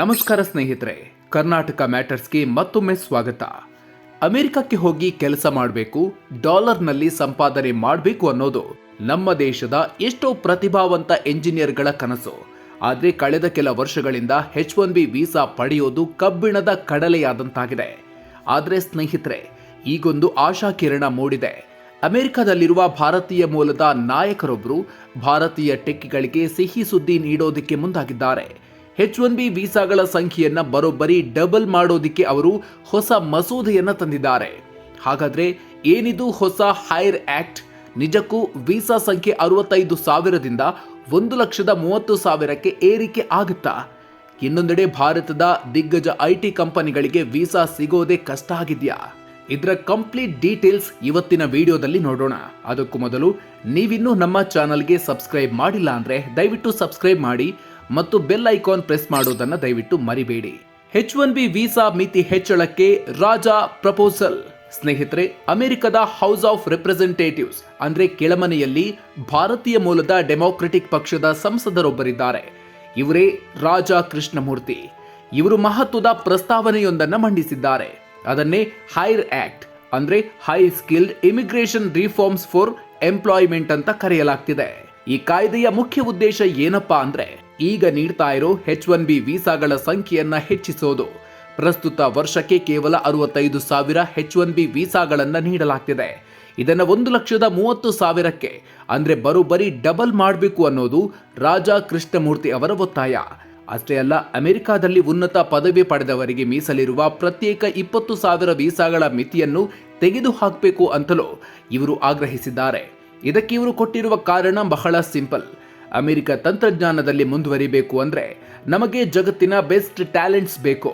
ನಮಸ್ಕಾರ ಸ್ನೇಹಿತರೆ, ಕರ್ನಾಟಕ ಮ್ಯಾಟರ್ಸ್ಗೆ ಮತ್ತೊಮ್ಮೆ ಸ್ವಾಗತ. ಅಮೆರಿಕಕ್ಕೆ ಹೋಗಿ ಕೆಲಸ ಮಾಡಬೇಕು, ಡಾಲರ್ನಲ್ಲಿ ಸಂಪಾದನೆ ಮಾಡಬೇಕು ಅನ್ನೋದು ನಮ್ಮ ದೇಶದ ಎಷ್ಟೋ ಪ್ರತಿಭಾವಂತ ಎಂಜಿನಿಯರ್ಗಳ ಕನಸು. ಆದರೆ ಕಳೆದ ಕೆಲ ವರ್ಷಗಳಿಂದ ಹೆಚ್ ಒನ್ ಬಿ ವೀಸಾ ಪಡೆಯೋದು ಕಬ್ಬಿಣದ ಕಡಲೆಯಾದಂತಾಗಿದೆ. ಆದರೆ ಸ್ನೇಹಿತರೆ, ಈಗೊಂದು ಆಶಾಕಿರಣ ಮೂಡಿದೆ. ಅಮೆರಿಕದಲ್ಲಿರುವ ಭಾರತೀಯ ಮೂಲದ ನಾಯಕರೊಬ್ಬರು ಭಾರತೀಯ ಟೆಕ್ಕಿಗಳಿಗೆ ಸಿಹಿ ಸುದ್ದಿ ನೀಡೋದಕ್ಕೆ ಮುಂದಾಗಿದ್ದಾರೆ. ಎಚ್ ಒನ್ ಬಿ ವೀಸಾಗಳ ಸಂಖ್ಯೆಯನ್ನ ಬರೋಬ್ಬರಿ ಡಬಲ್ ಮಾಡೋದಿಕ್ಕೆ ಅವರು ಹೊಸ ಮಸೂದೆಯನ್ನ ತಂದಿದ್ದಾರೆ. ಹಾಗಾದ್ರೆ ಏನಿದು ಹೊಸ ಹೈರ್ ಆಕ್ಟ್ ನಿಜಕ್ಕೂ ವೀಸಾ ಸಂಖ್ಯೆ ಅರವತ್ತೈದು ಸಾವಿರದಿಂದ ಒಂದು ಲಕ್ಷದ ಮೂವತ್ತು ಸಾವಿರಕ್ಕೆ ಏರಿಕೆ ಆಗುತ್ತಾ? ಇನ್ನೊಂದೆಡೆ ಭಾರತದ ದಿಗ್ಗಜ ಐಟಿ ಕಂಪನಿಗಳಿಗೆ ವೀಸಾ ಸಿಗೋದೇ ಕಷ್ಟ ಆಗಿದೆಯಾ? ಇದರ ಕಂಪ್ಲೀಟ್ ಡೀಟೇಲ್ಸ್ ಇವತ್ತಿನ ವಿಡಿಯೋದಲ್ಲಿ ನೋಡೋಣ. ಅದಕ್ಕೂ ಮೊದಲು ನೀವಿನ್ನೂ ನಮ್ಮ ಚಾನಲ್ಗೆ ಸಬ್ಸ್ಕ್ರೈಬ್ ಮಾಡಿಲ್ಲ ಅಂದ್ರೆ ದಯವಿಟ್ಟು ಸಬ್ಸ್ಕ್ರೈಬ್ ಮಾಡಿ. ಮತ್ತು ಬೆಲ್ ಐಕಾನ್ ಪ್ರೆಸ್ ಮಾಡೋದನ್ನ ದಯವಿಟ್ಟು ಮರಿಬೇಡಿ. ಹೆಚ್ ಒನ್ ಬಿ ವೀಸಾ ಮಿತಿ ಹೆಚ್ಚಳಕ್ಕೆ ರಾಜಾ ಪ್ರಪೋಸಲ್. ಸ್ನೇಹಿತರೆ, ಅಮೆರಿಕದ ಹೌಸ್ ಆಫ್ ರೆಪ್ರೆಸೆಂಟೇಟಿವ್ಸ್, ಅಂದ್ರೆ ಕೆಳಮನೆಯಲ್ಲಿ ಭಾರತೀಯ ಮೂಲದ ಡೆಮೊಕ್ರೆಟಿಕ್ ಪಕ್ಷದ ಸಂಸದರೊಬ್ಬರಿದ್ದಾರೆ. ಇವರೇ ರಾಜಾ ಕೃಷ್ಣಮೂರ್ತಿ. ಇವರು ಮಹತ್ವದ ಪ್ರಸ್ತಾವನೆಯೊಂದನ್ನು ಮಂಡಿಸಿದ್ದಾರೆ. ಅದನ್ನೇ ಹೈರ್ ಆಕ್ಟ್, ಅಂದ್ರೆ high skilled immigration reforms for employment ಅಂತ ಕರೆಯಲಾಗ್ತಿದೆ. ಈ ಕಾಯ್ದೆಯ ಮುಖ್ಯ ಉದ್ದೇಶ ಏನಪ್ಪಾ ಅಂದ್ರೆ ಈಗ ನೀಡ್ತಾ ಇರೋ ಹೆಚ್ ಒನ್ ಬಿ ವೀಸಾಗಳ ಸಂಖ್ಯೆಯನ್ನ ಹೆಚ್ಚಿಸೋದು. ಪ್ರಸ್ತುತ ವರ್ಷಕ್ಕೆ ಕೇವಲ ಅರವತ್ತೈದು ಸಾವಿರ ಹೆಚ್ ಒನ್ ಬಿ ವೀಸಾಗಳನ್ನು ನೀಡಲಾಗ್ತಿದೆ. ಇದನ್ನು ಒಂದು ಲಕ್ಷದ ಮೂವತ್ತು ಸಾವಿರಕ್ಕೆ, ಅಂದ್ರೆ ಬರೋಬ್ಬರಿ ಡಬಲ್ ಮಾಡಬೇಕು ಅನ್ನೋದು ರಾಜಾ ಕೃಷ್ಣಮೂರ್ತಿ ಅವರ ಒತ್ತಾಯ. ಅಷ್ಟೇ ಅಲ್ಲ, ಅಮೆರಿಕಾದಲ್ಲಿ ಉನ್ನತ ಪದವಿ ಪಡೆದವರಿಗೆ ಮೀಸಲಿರುವ ಪ್ರತ್ಯೇಕ ಇಪ್ಪತ್ತು ಸಾವಿರ ವೀಸಾಗಳ ಮಿತಿಯನ್ನು ತೆಗೆದುಹಾಕಬೇಕು ಅಂತಲೂ ಇವರು ಆಗ್ರಹಿಸಿದ್ದಾರೆ. ಇದಕ್ಕೆ ಇವರು ಕೊಟ್ಟಿರುವ ಕಾರಣ ಬಹಳ ಸಿಂಪಲ್. ಅಮೆರಿಕ ತಂತ್ರಜ್ಞಾನದಲ್ಲಿ ಮುಂದುವರಿಬೇಕು ಅಂದರೆ ನಮಗೆ ಜಗತ್ತಿನ ಬೆಸ್ಟ್ ಟ್ಯಾಲೆಂಟ್ಸ್ ಬೇಕು.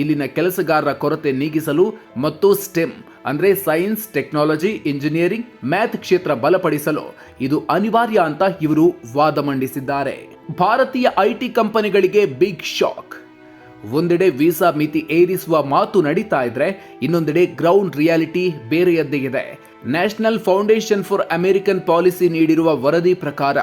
ಇಲ್ಲಿನ ಕೆಲಸಗಾರರ ಕೊರತೆ ನೀಗಿಸಲು ಮತ್ತು ಸ್ಟೆಮ್ ಅಂದರೆ ಸೈನ್ಸ್, ಟೆಕ್ನಾಲಜಿ, ಇಂಜಿನಿಯರಿಂಗ್, ಮ್ಯಾಥ್ ಕ್ಷೇತ್ರ ಬಲಪಡಿಸಲು ಇದು ಅನಿವಾರ್ಯ ಅಂತ ಇವರು ವಾದ ಮಂಡಿಸಿದ್ದಾರೆ. ಭಾರತೀಯ ಐಟಿ ಕಂಪನಿಗಳಿಗೆ ಬಿಗ್ ಶಾಕ್ ಒಂದೆಡೆ ವೀಸಾ ಮಿತಿ ಏರಿಸುವ ಮಾತು ನಡೀತಾ ಇದ್ರೆ ಇನ್ನೊಂದೆಡೆ ಗ್ರೌಂಡ್ ರಿಯಾಲಿಟಿ ಬೇರೆಯದ್ದೇ ಇದೆ. National Foundation for American Policy ನೀಡಿರುವ ವರದಿ ಪ್ರಕಾರ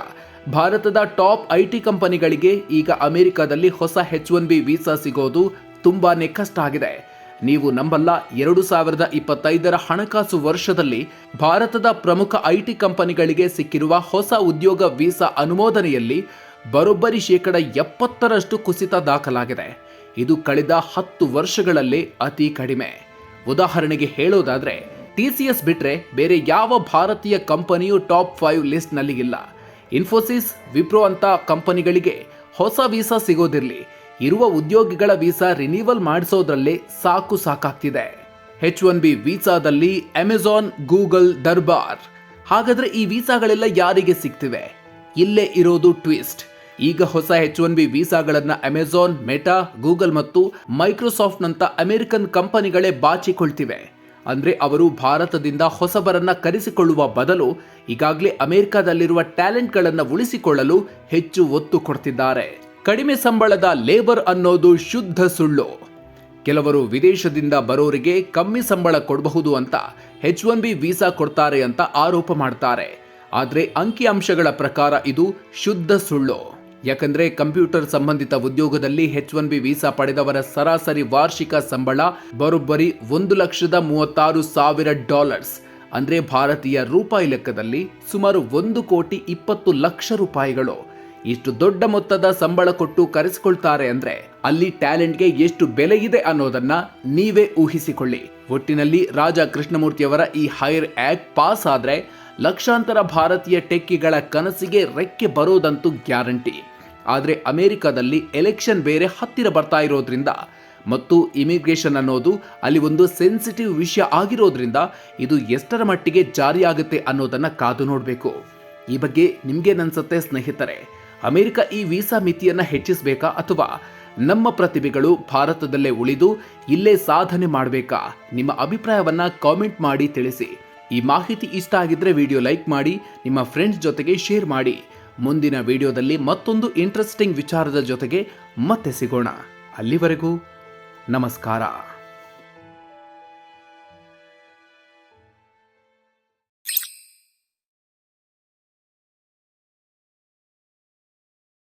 ಭಾರತದ ಟಾಪ್ ಐಟಿ ಕಂಪನಿಗಳಿಗೆ ಈಗ ಅಮೆರಿಕದಲ್ಲಿ ಹೊಸ ಹೆಚ್ ಒನ್ ಬಿ ವೀಸಾ ಸಿಗೋದು ತುಂಬಾನೇ ಕಷ್ಟ ಆಗಿದೆ. ನೀವು ನಂಬಲ್ಲ ಎರಡು ಸಾವಿರದ ಇಪ್ಪತ್ತೈದರ ಹಣಕಾಸು ವರ್ಷದಲ್ಲಿ ಭಾರತದ ಪ್ರಮುಖ ಐಟಿ ಕಂಪನಿಗಳಿಗೆ ಸಿಕ್ಕಿರುವ ಹೊಸ ಉದ್ಯೋಗ ವೀಸಾ ಅನುಮೋದನೆಯಲ್ಲಿ ಬರೋಬ್ಬರಿ ಶೇಕಡ ಎಪ್ಪತ್ತರಷ್ಟು ಕುಸಿತ ದಾಖಲಾಗಿದೆ. ಇದು ಕಳೆದ ಹತ್ತು ವರ್ಷಗಳಲ್ಲಿ ಅತಿ ಕಡಿಮೆ. ಉದಾಹರಣೆಗೆ ಹೇಳೋದಾದ್ರೆ ಎಸ್ ಬಿಟ್ಟರೆ ಬೇರೆ ಯಾವ ಭಾರತೀಯ ಕಂಪನಿಯು ಟಾಪ್ ಫೈವ್ ಲಿಸ್ಟ್ನಲ್ಲಿ ಇಲ್ಲ. ಇನ್ಫೋಸಿಸ್, ವಿಪ್ರೋ ಅಂತ ಕಂಪನಿಗಳಿಗೆ ಹೊಸ ವೀಸಾ ಸಿಗೋದಿರಲಿ. ಇರುವ ಉದ್ಯೋಗಿಗಳ ವೀಸಾ ರಿನಿವಲ್ ಮಾಡಿಸೋದ್ರಲ್ಲೇ ಸಾಕು ಸಾಕಾಗ್ತಿದೆ. ಹೆಚ್ ಒನ್ ಬಿ ವೀಸಾದಲ್ಲಿ ಅಮೆಜಾನ್ ಗೂಗಲ್ ದರ್ಬಾರ್. ಹಾಗಾದ್ರೆ ಈ ವೀಸಾಗಳೆಲ್ಲ ಯಾರಿಗೆ ಸಿಗ್ತಿವೆ? ಇಲ್ಲೇ ಇರೋದು ಟ್ವಿಸ್ಟ್. ಈಗ ಹೊಸ ಹೆಚ್ ಒನ್ ಬಿ ವೀಸಾಗಳನ್ನು ಅಮೆಜಾನ್ ಮೆಟಾ ಗೂಗಲ್ ಮತ್ತು ಮೈಕ್ರೋಸಾಫ್ಟ್ನಂಥ ಅಮೆರಿಕನ್ ಕಂಪನಿಗಳೇ ಬಾಚಿಕೊಳ್ತಿವೆ. ಅಂದ್ರೆ ಅವರು ಭಾರತದಿಂದ ಹೊಸಬರನ್ನ ಕರೆಸಿಕೊಳ್ಳುವ ಬದಲು ಈಗಾಗಲೇ ಅಮೆರಿಕದಲ್ಲಿರುವ ಟ್ಯಾಲೆಂಟ್ಗಳನ್ನು ಉಳಿಸಿಕೊಳ್ಳಲು ಹೆಚ್ಚು ಒತ್ತು ಕೊಡ್ತಿದ್ದಾರೆ. ಕಡಿಮೆ ಸಂಬಳದ ಲೇಬರ್ ಅನ್ನೋದು ಶುದ್ಧ ಸುಳ್ಳು. ಕೆಲವರು ವಿದೇಶದಿಂದ ಬರೋರಿಗೆ ಕಮ್ಮಿ ಸಂಬಳ ಕೊಡಬಹುದು ಅಂತ ಹೆಚ್ ಒನ್ ಬಿ ವೀಸಾ ಕೊಡ್ತಾರೆ ಅಂತ ಆರೋಪ ಮಾಡ್ತಾರೆ. ಆದರೆ ಅಂಕಿಅಂಶಗಳ ಪ್ರಕಾರ ಇದು ಶುದ್ಧ ಸುಳ್ಳು. ಯಾಕಂದ್ರೆ ಕಂಪ್ಯೂಟರ್ ಸಂಬಂಧಿತ ಉದ್ಯೋಗದಲ್ಲಿ ಎಚ್ ಒನ್ ಬಿ ವೀಸಾ ಪಡೆದವರ ಸರಾಸರಿ ವಾರ್ಷಿಕ ಸಂಬಳ ಬರೋಬ್ಬರಿ ಒಂದು ಲಕ್ಷದ ಮೂವತ್ತಾರು ಸಾವಿರ ಡಾಲರ್ಸ್. ಅಂದರೆ ಭಾರತೀಯ ರೂಪಾಯಿ ಲೆಕ್ಕದಲ್ಲಿ ಸುಮಾರು ಒಂದು ಕೋಟಿ ಇಪ್ಪತ್ತು ಲಕ್ಷ ರೂಪಾಯಿಗಳು. ಇಷ್ಟು ದೊಡ್ಡ ಮೊತ್ತದ ಸಂಬಳ ಕೊಟ್ಟು ಕರೆಸಿಕೊಳ್ತಾರೆ ಅಂದ್ರೆ ಅಲ್ಲಿ ಟ್ಯಾಲೆಂಟ್ಗೆ ಎಷ್ಟು ಬೆಲೆ ಇದೆ ಅನ್ನೋದನ್ನ ನೀವೇ ಊಹಿಸಿಕೊಳ್ಳಿ. ಒಟ್ಟಿನಲ್ಲಿ ರಾಜ ಕೃಷ್ಣಮೂರ್ತಿಯವರ ಈ ಹೈರ್ ಆಕ್ಟ್ ಪಾಸ್ ಆದರೆ ಲಕ್ಷಾಂತರ ಭಾರತೀಯ ಟೆಕ್ಕಿಗಳ ಕನಸಿಗೆ ರೆಕ್ಕೆ ಬರೋದಂತೂ ಗ್ಯಾರಂಟಿ. ಆದರೆ ಅಮೆರಿಕದಲ್ಲಿ ಎಲೆಕ್ಷನ್ ಬೇರೆ ಹತ್ತಿರ ಬರ್ತಾ ಇರೋದ್ರಿಂದ ಮತ್ತು ಇಮಿಗ್ರೇಷನ್ ಅನ್ನೋದು ಅಲ್ಲಿ ಒಂದು ಸೆನ್ಸಿಟಿವ್ ವಿಷಯ ಆಗಿರೋದ್ರಿಂದ ಇದು ಎಷ್ಟರ ಮಟ್ಟಿಗೆ ಜಾರಿಯಾಗುತ್ತೆ ಅನ್ನೋದನ್ನು ಕಾದು ನೋಡಬೇಕು. ಈ ಬಗ್ಗೆ ನಿಮ್ಗೇನನ್ಸುತ್ತೆ ಸ್ನೇಹಿತರೆ, ಅಮೆರಿಕ ಈ ವೀಸಾ ಮಿತಿಯನ್ನು ಹೆಚ್ಚಿಸಬೇಕಾ ಅಥವಾ ನಮ್ಮ ಪ್ರತಿಭೆಗಳು ಭಾರತದಲ್ಲೇ ಉಳಿದು ಇಲ್ಲೇ ಸಾಧನೆ ಮಾಡಬೇಕಾ? ನಿಮ್ಮ ಅಭಿಪ್ರಾಯವನ್ನು ಕಾಮೆಂಟ್ ಮಾಡಿ ತಿಳಿಸಿ. ಈ ಮಾಹಿತಿ ಇಷ್ಟ ಆಗಿದ್ರೆ ವಿಡಿಯೋ ಲೈಕ್ ಮಾಡಿ, ನಿಮ್ಮ ಫ್ರೆಂಡ್ಸ್ ಜೊತೆಗೆ ಶೇರ್ ಮಾಡಿ. ಮುಂದಿನ ವಿಡಿಯೋದಲ್ಲಿ ಮತ್ತೊಂದು ಇಂಟ್ರೆಸ್ಟಿಂಗ್ ವಿಚಾರದ ಜೊತೆಗೆ ಮತ್ತೆ ಸಿಗೋಣ. ಅಲ್ಲಿವರೆಗೂ ನಮಸ್ಕಾರ.